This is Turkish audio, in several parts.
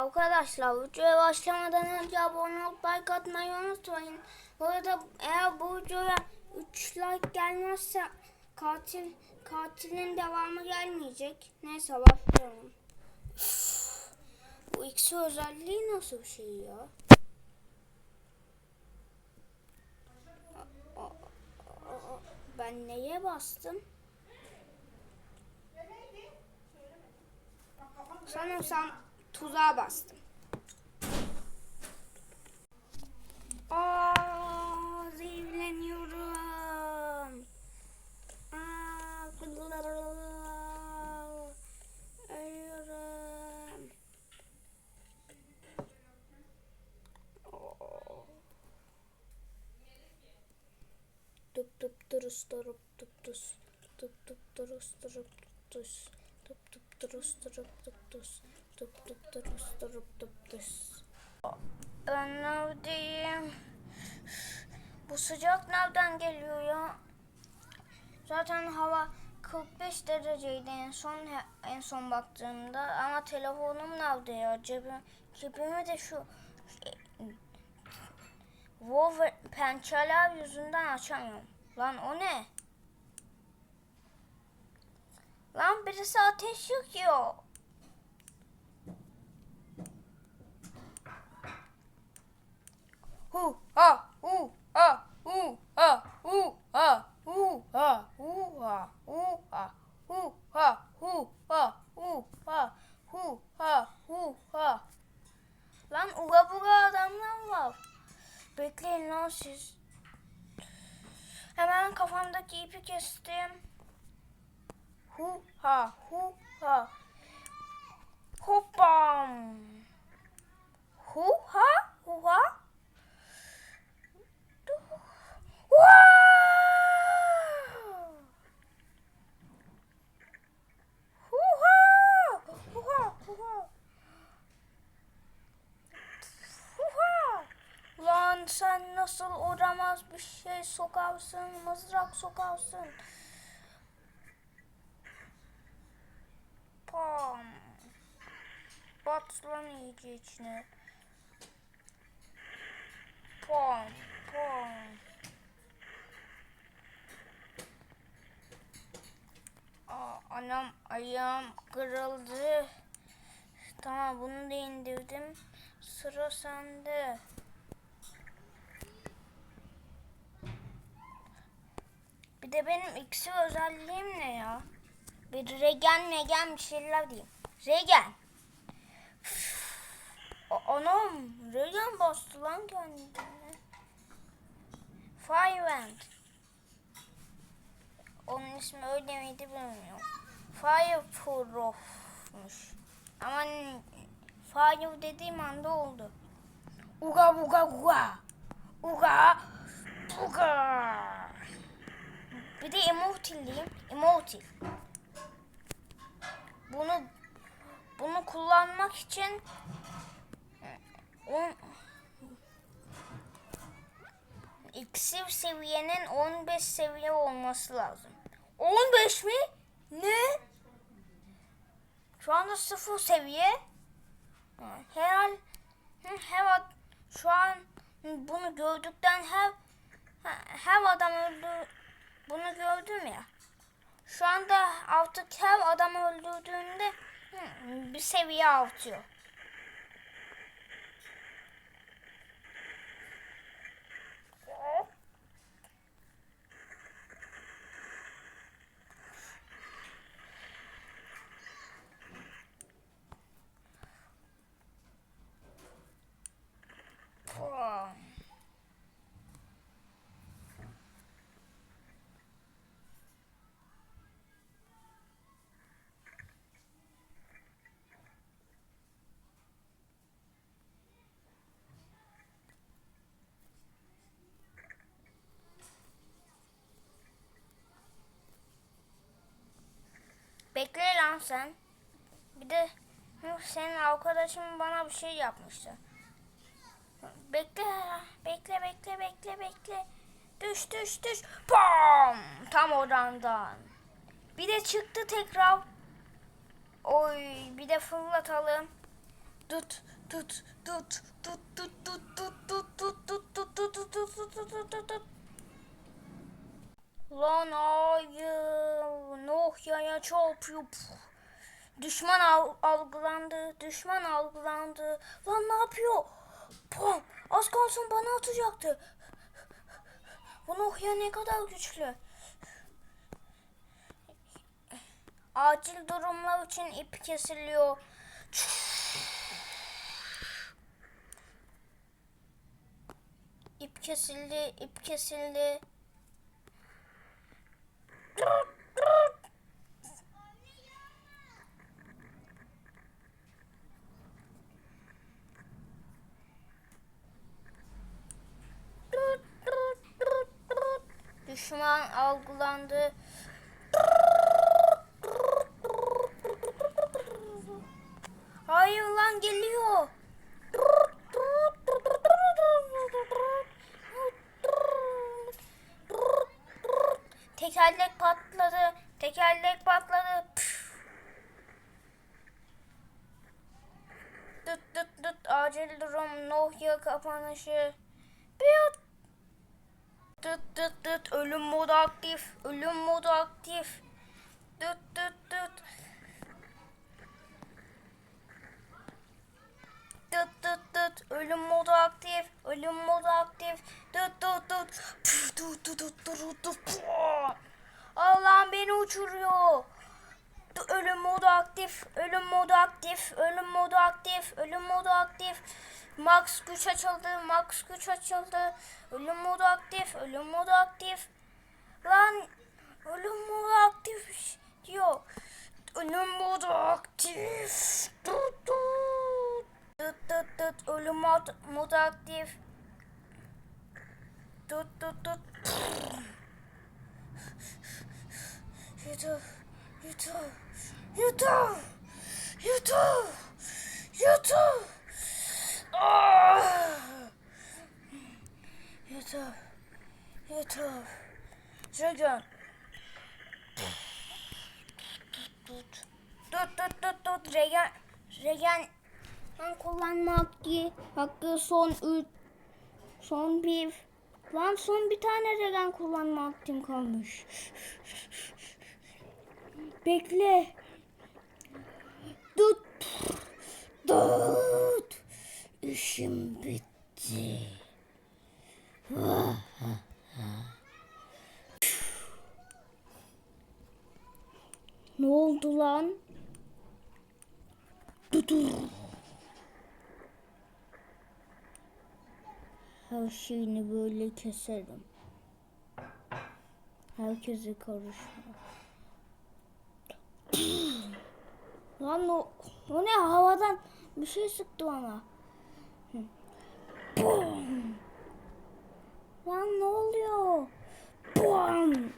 Arkadaşlar videoya başlamadan önce abone olup like atmayı unutmayın. Bu arada eğer bu videoya 3 like gelmezse katil katilin devamı gelmeyecek. Neyse başlayalım. Bu ikisi özelliği nasıl bir şey ya? Ben neye bastım? Sanırsam tuzağa bastım. Aa, zehirleniyorum. Aa, ölüyorum. Dup dup durus durup dup dus. Dup dup durus durup dus. Dup dup durus durup dup dus. Dup dup durus durup dup dus. Ben neredeyim? Bu sıcak nereden geliyor ya? Zaten hava 45 dereceydi en son en son baktığımda ama telefonum nerede ya? Cebim, cebimi de şu Wolver pençeler yüzünden açamıyorum. Lan o ne? Lan birisi ateş yakıyor. Hu ha hu ha hu ha hu ha hu ha hu ha hu ha hu ha hu ha hu ha hu ha hu ha Lan uga buga adamlar var. Bekleyin lan siz. Hemen kafamdaki ipi kestim. Hu ha hu ha. Hoppam. Hu ha hu ha. Nasıl oramaz bir şey sokarsın, mızrak sokarsın. Pam. Bat lan iyice içine. Pam, pam. Anam ayağım kırıldı. Tamam bunu da indirdim. Sıra sende. Bir de benim iksir özelliğim ne ya? Bir regen megen bir şeyler diyeyim. Regen. Üf. Anam regen bastı lan kendine. Firevent. Onun ismi öyle miydi bilmiyorum. Fireproof'muş. Ama fire dediğim anda oldu. Uga uga uga. Uga uga. Bir de emotil diyeyim. Emotil. Bunu bunu kullanmak için on, iksir seviyenin 15 seviye olması lazım. 15 mi? Ne? Şu anda sıfır seviye. Herhal her şu an bunu gördükten her her adam öldü bunu gördüm ya. Şu anda artık her adam öldürdüğünde bir seviye artıyor. Pam. Lan sen. Bir de senin arkadaşın bana bir şey yapmıştı. Bekle, bekle, bekle, bekle, bekle. Düş, düş, düş. Pam! Tam odandan. Bir de çıktı tekrar. Oy, bir de fırlatalım. tut tut tut tut tut tut tut tut tut tut tut tut tut tut tut tut tut tut Lan ayı Nuh yaya çarpıyor. Düşman al- algılandı. Düşman algılandı. Lan ne yapıyor? Pam! Az kalsın bana atacaktı. Bu Nuh ya ne kadar güçlü. Acil durumlar için ip kesiliyor. İp kesildi, ip kesildi. Algılandı. Hayır lan geliyor. Tekerlek patladı. Tekerlek patladı. Püf. Dıt dıt dıt acil durum Nohya kapanışı. Dıt dıt dıt ölüm modu aktif. Ölüm modu aktif. Dıt dıt dıt. Dıt dıt dıt ölüm modu aktif. Ölüm modu aktif. Dıt dıt dıt. Püf, dıt dıt dıt dıt dıt. Allah'ım beni uçuruyor. Ölüm modu aktif. Ölüm modu aktif. Ölüm modu aktif. Ölüm modu aktif. Max güç açıldı. Max güç açıldı. Ölüm modu aktif. Ölüm modu aktif. Lan ölüm modu aktif diyor. Ölüm modu aktif. Tut tut. Tıt tıt tıt. Ölüm mod, modu aktif. Tut tut tut. YouTube. YouTube. YouTube. YouTube. YouTube. Ah! YouTube. YouTube. Dragon. Tut. Tut tut tut tut. Regen. Regen. Ben kullanma hakkı. Hakkı son 3. Son bir. Lan son bir tane regen kullanma hakkım kalmış. Bekle. Tut. Tut. İşim bitti. Ne oldu lan? Tutur. Her şeyini böyle keserim. Herkese karışma. Lan o, o ne havadan bir şey sıktı bana. Lan ne oluyor? Bum.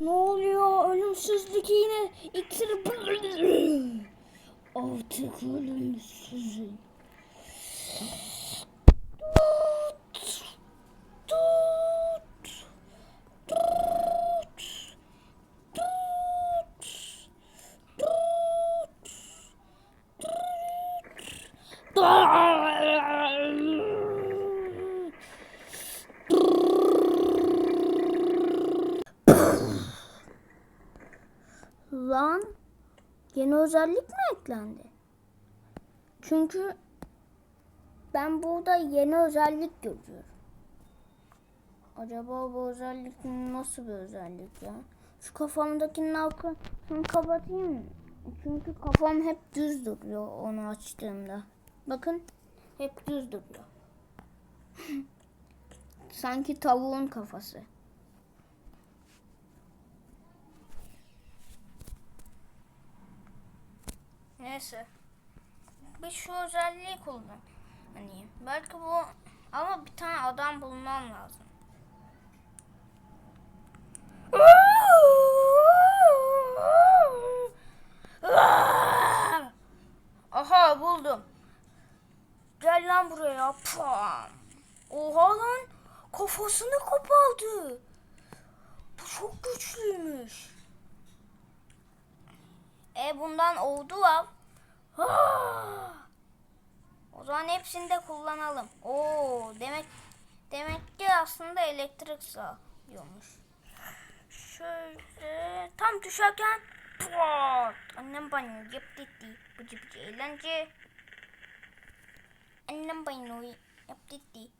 Ne oluyor? Ölümsüzlük yine iksir. Artık ölümsüzüm. Özellik mi eklendi? Çünkü ben burada yeni özellik görüyorum. Acaba bu özellik nasıl bir özellik ya? Şu kafamdakinin altını kapatayım mı? Çünkü kafam hep düz duruyor onu açtığımda. Bakın hep düz duruyor. Sanki tavuğun kafası. Neyse. Bir şu özelliği kullan. Hani belki bu ama bir tane adam bulmam lazım. Aha buldum. Gel lan buraya. Pam. Oha lan kafasını kopardı. Bu çok güçlüymüş. E bundan oldu var. O zaman hepsini de kullanalım. Oo demek demek ki aslında elektrik sağlıyormuş. Şöyle tam düşerken pat! Annem banyo yaptı. Bıcı bıcı eğlence. Annem banyo yaptı.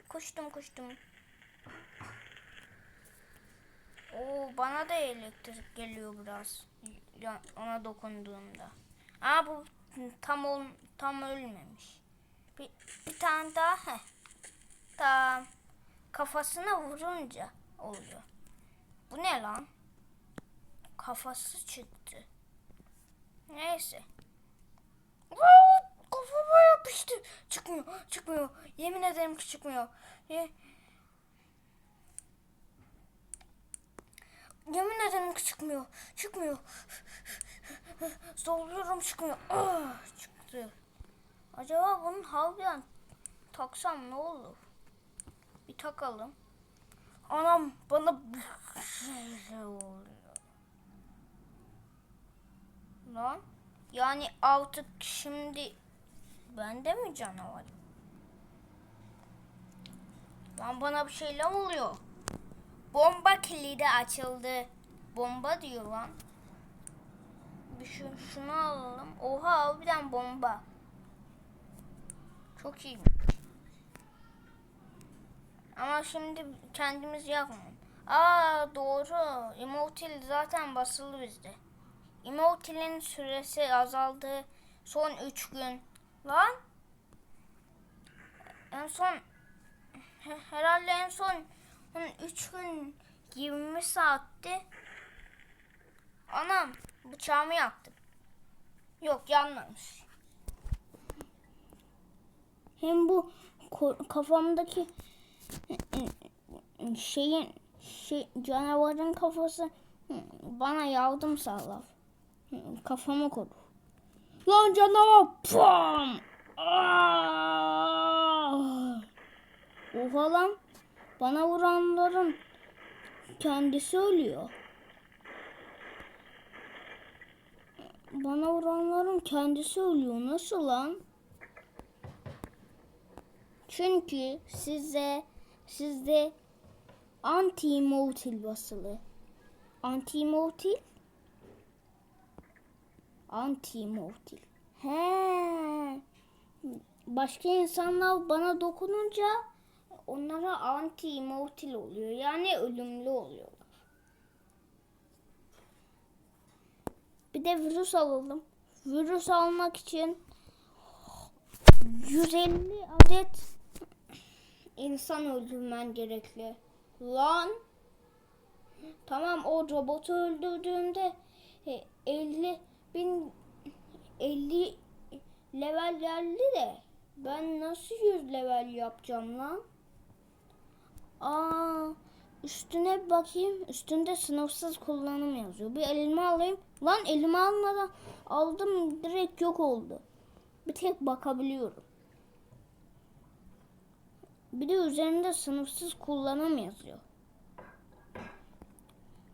Koştum koştum. Oo bana da elektrik geliyor biraz. Ona dokunduğumda. Aa bu tam ol, tam ölmemiş. Bir, bir tane daha heh. Tam kafasına vurunca oluyor. Bu ne lan? Kafası çıktı. Neyse. Aa, Kafama yapıştı. Çıkmıyor, çıkmıyor. Yemin ederim ki çıkmıyor. Ye- Yemin ederim ki çıkmıyor. Çıkmıyor. Zorluyorum çıkmıyor. Ah, çıktı. Acaba bunun harbiden taksam ne olur? Bir takalım. Anam bana şey oluyor. Lan yani artık şimdi ben de mi canavarım? Lan bana bir şeyler oluyor. Bomba kilidi açıldı. Bomba diyor lan. Şu, şunu alalım. Oha harbiden bomba. Çok iyi. Ama şimdi kendimiz yakmayalım. Aa doğru. Immortal zaten basılı bizde. Immortal'in süresi azaldı. Son 3 gün. Lan. En son he- herhalde en son 3 gün 20 saatti. Anam bıçağımı yaktım. Yok yanmamış. Hem bu kafamdaki şeyin şey canavarın kafası bana yardım sağlar. Kafamı koru. Lan canavar pam! Oha lan bana vuranların kendisi ölüyor. Bana vuranların kendisi ölüyor. Nasıl lan? Çünkü size sizde anti mortal basılı. Anti mortal? Anti mortal. He. Başka insanlar bana dokununca onlara anti immortal oluyor. Yani ölümlü oluyorlar. De virüs alalım. Virüs almak için 150 adet insan öldürmen gerekli. Lan. Tamam o robotu öldürdüğünde e, 50 bin 50 level geldi de ben nasıl 100 level yapacağım lan? Aa, üstüne bir bakayım. Üstünde sınıfsız kullanım yazıyor. Bir elime alayım. Lan elime almadan aldım direkt yok oldu. Bir tek bakabiliyorum. Bir de üzerinde sınıfsız kullanım yazıyor.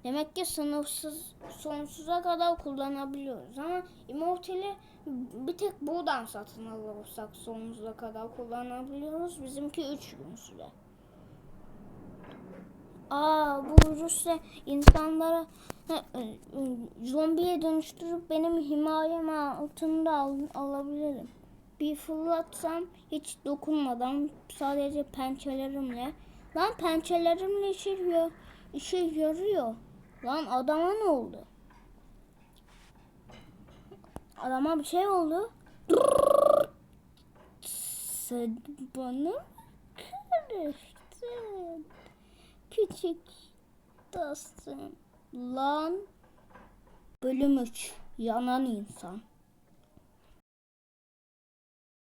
Demek ki sınıfsız sonsuza kadar kullanabiliyoruz ama Immortal'i bir tek buradan satın alırsak sonsuza kadar kullanabiliyoruz. Bizimki 3 gün süre. Aa bu virüsle insanlara e, e, zombiye dönüştürüp benim himayem altında al, alabilirim. Bir fırlatsam hiç dokunmadan sadece pençelerimle. Lan pençelerimle işe, işe yarıyor. Lan adama ne oldu? Adama bir şey oldu. Sen bana karıştın. Küçük dostum. Lan. Bölüm 3. Yanan insan.